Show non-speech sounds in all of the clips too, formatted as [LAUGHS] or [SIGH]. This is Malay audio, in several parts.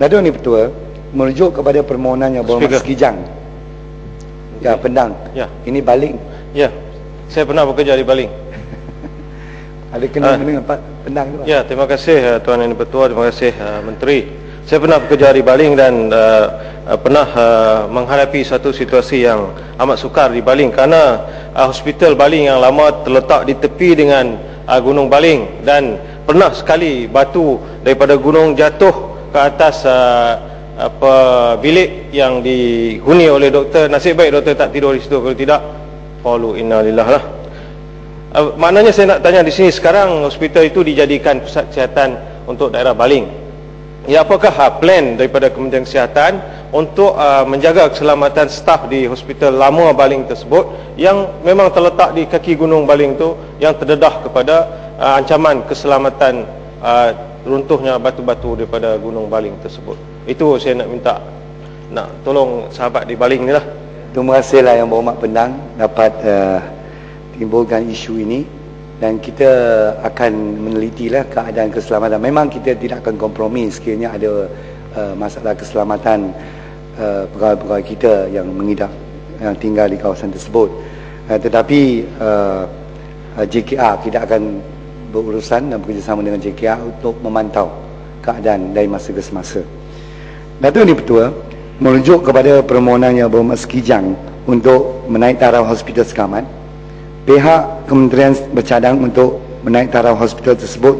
Datuk ni Ketua merujuk kepada permohonan yang berhormat Speaker. Sekijang. Ya, Pendang. Ya. Ini baling. Ya, saya pernah bekerja di Baling. [LAUGHS] Ada kena Ah. dengan Pak Pendang tu. Pak? Ya, terima kasih uh, Tuan Yang Bertua, terima kasih uh, Menteri. Saya pernah bekerja di Baling dan uh, uh, pernah uh, menghadapi satu situasi yang amat sukar di Baling kerana uh, hospital Baling yang lama terletak di tepi dengan uh, Gunung Baling dan pernah sekali batu daripada gunung jatuh ke atas uh, apa bilik yang dihuni oleh doktor. Nasib baik doktor tak tidur di situ kalau tidak qalu inna lillahi lah. Uh, maknanya saya nak tanya di sini sekarang hospital itu dijadikan pusat kesihatan untuk daerah Baling. Ya apakah uh, plan daripada Kementerian Kesihatan untuk uh, menjaga keselamatan staf di hospital lama Baling tersebut yang memang terletak di kaki gunung Baling tu yang terdedah kepada uh, ancaman keselamatan uh, runtuhnya batu-batu daripada gunung Baling tersebut. Itu saya nak minta nak tolong sahabat di Baling ni lah. Terima kasihlah yang berhormat Pendang dapat uh, timbulkan isu ini dan kita akan menelitilah keadaan keselamatan. Memang kita tidak akan kompromi sekiranya ada uh, masalah keselamatan uh, pegawai-pegawai kita yang mengidap yang tinggal di kawasan tersebut. Uh, tetapi uh, uh, JKR tidak akan berurusan dan bekerjasama dengan JKR untuk memantau keadaan dari masa ke semasa. Datuk Ini Petua merujuk kepada permohonan yang berhormat Sekijang untuk menaik taraf hospital sekamat. Pihak kementerian bercadang untuk menaik taraf hospital tersebut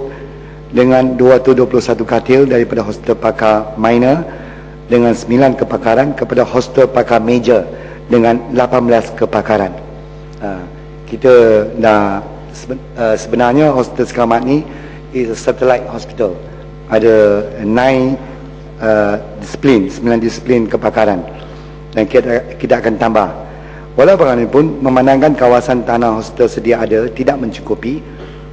dengan 221 katil daripada hospital pakar minor dengan 9 kepakaran kepada hospital pakar major dengan 18 kepakaran. Uh, kita dah sebenarnya hospital sekamat ni is a satellite hospital. Ada 9 uh, disiplin, 9 disiplin kepakaran. Dan kita, kita akan tambah. Walau bagaimanapun, memandangkan kawasan tanah hospital sedia ada tidak mencukupi,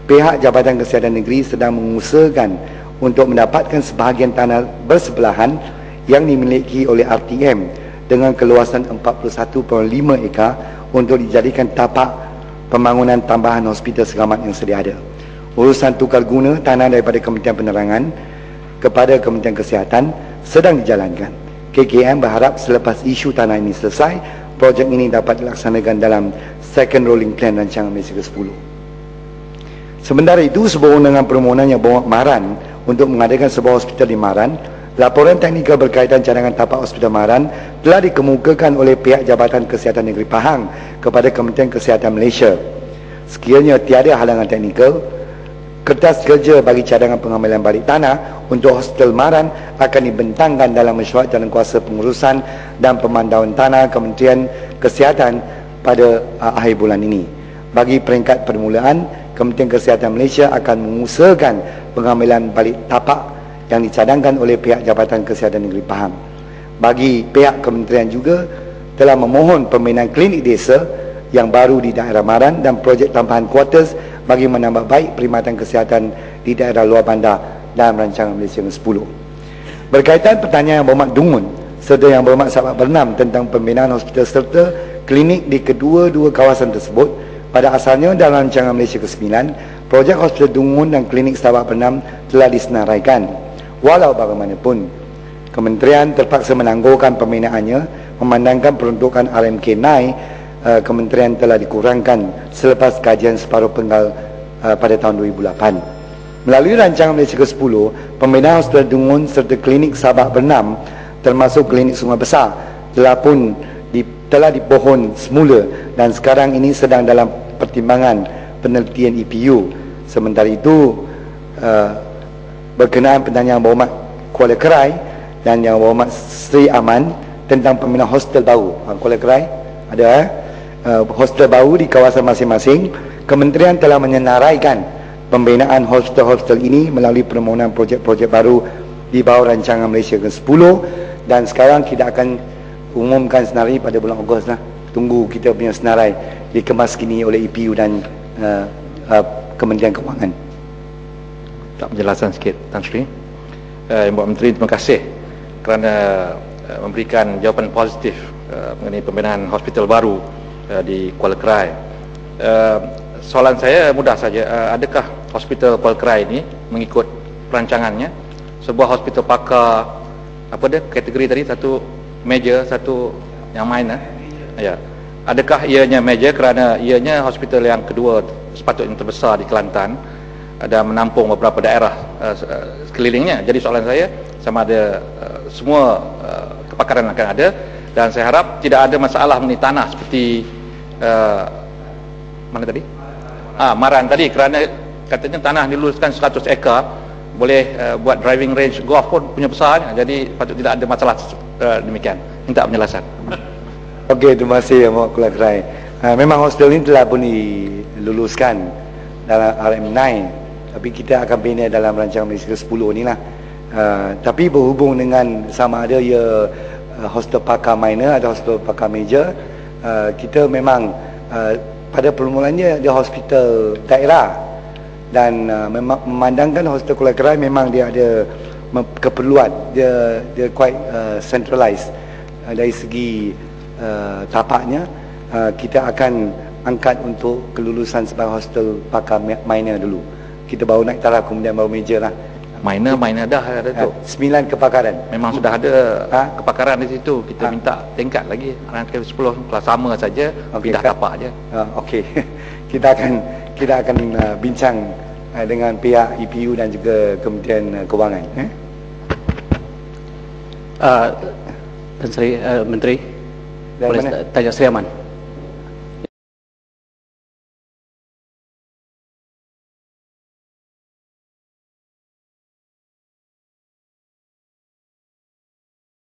pihak Jabatan Kesihatan Negeri sedang mengusahakan untuk mendapatkan sebahagian tanah bersebelahan yang dimiliki oleh RTM dengan keluasan 41.5 ekar untuk dijadikan tapak pembangunan tambahan hospital selamat yang sedia ada. Urusan tukar guna tanah daripada Kementerian Penerangan kepada Kementerian Kesihatan sedang dijalankan. KKM berharap selepas isu tanah ini selesai, projek ini dapat dilaksanakan dalam second rolling plan rancangan Malaysia ke-10. Sementara itu, sehubungan dengan permohonan yang berhormat Maran untuk mengadakan sebuah hospital di Maran, laporan teknikal berkaitan cadangan tapak hospital Maran telah dikemukakan oleh pihak Jabatan Kesihatan Negeri Pahang kepada Kementerian Kesihatan Malaysia. Sekiranya tiada halangan teknikal, kertas kerja bagi cadangan pengambilan balik tanah untuk hospital Maran akan dibentangkan dalam mesyuarat jalan kuasa pengurusan dan pemantauan tanah Kementerian Kesihatan pada uh, akhir bulan ini. Bagi peringkat permulaan, Kementerian Kesihatan Malaysia akan mengusahakan pengambilan balik tapak yang dicadangkan oleh pihak Jabatan Kesihatan Negeri Pahang. Bagi pihak kementerian juga telah memohon pembinaan klinik desa yang baru di daerah Maran dan projek tambahan quarters bagi menambah baik perkhidmatan kesihatan di daerah luar bandar dalam rancangan Malaysia ke-10. Berkaitan pertanyaan yang berhormat Dungun serta yang berhormat sahabat Bernam tentang pembinaan hospital serta klinik di kedua-dua kawasan tersebut, pada asalnya dalam rancangan Malaysia ke-9, projek hospital Dungun dan klinik sahabat Bernam telah disenaraikan. Walau bagaimanapun, Kementerian terpaksa menangguhkan pembinaannya memandangkan peruntukan RMK naik uh, kementerian telah dikurangkan selepas kajian separuh penggal uh, pada tahun 2008. Melalui rancangan Malaysia ke-10, pembinaan hospital Dungun serta klinik Sabak Bernam termasuk klinik Sungai Besar telah pun di, telah dipohon semula dan sekarang ini sedang dalam pertimbangan penelitian EPU. Sementara itu, uh, berkenaan pertanyaan berhormat Kuala Kerai dan yang berhormat Sri Aman tentang pembinaan hostel baru. Kuala Kerai ada eh? Uh, hostel baru di kawasan masing-masing. Kementerian telah menyenaraikan pembinaan hostel-hostel ini melalui permohonan projek-projek baru di bawah rancangan Malaysia ke-10 dan sekarang kita akan umumkan senarai pada bulan Ogos lah. Tunggu kita punya senarai dikemas kini oleh EPU dan uh, uh, Kementerian Kewangan. tak penjelasan sikit Tan Sri. Uh, Yang Buat Menteri terima kasih kerana uh, memberikan jawapan positif uh, mengenai pembinaan hospital baru uh, di Kuala Kerai. Uh, soalan saya mudah saja, adakah hospital Kuala Kerai ini mengikut perancangannya? Sebuah hospital pakar apa dia kategori tadi satu major satu yang minor? Ya. Adakah ianya major kerana ianya hospital yang kedua sepatutnya terbesar di Kelantan dan menampung beberapa daerah uh, sekelilingnya. Jadi soalan saya sama ada uh, semua uh, kepakaran akan ada. Dan saya harap tidak ada masalah mengenai tanah seperti uh, mana tadi? Ah Maran tadi. Kerana katanya tanah diluluskan 100 ekar. Boleh uh, buat driving range golf pun punya besar jadi patut tidak ada masalah uh, demikian. Minta penjelasan. Okey, terima kasih Mohd Kulakerai. Uh, memang hostel ini telah pun diluluskan dalam RM9 tapi kita akan bina dalam rancangan Malaysia 10 ni lah. Uh, tapi berhubung dengan sama ada ia uh, hostel pakar minor atau hostel pakar major, uh, kita memang uh, pada permulaannya dia hospital daerah. Dan uh, memandangkan hostel Kulakerai memang dia ada keperluan. Dia dia quite uh, centralized uh, dari segi uh, tapaknya uh, kita akan angkat untuk kelulusan sebagai hostel pakar minor dulu kita baru naik taraf kemudian baru major lah. Minor minor dah ada tu. uh, sembilan kepakaran. Memang sudah ada ha? kepakaran di situ. Kita ha? minta tingkat lagi rancangan 10 kelas sama saja okay, pindah tapak je. Uh, okey. [LAUGHS] Kita akan kita akan uh, bincang uh, dengan pihak EPU dan juga Kementerian uh, Kewangan eh? uh, Tan Sri uh, Menteri. Dari boleh mana? tanya Sri Aman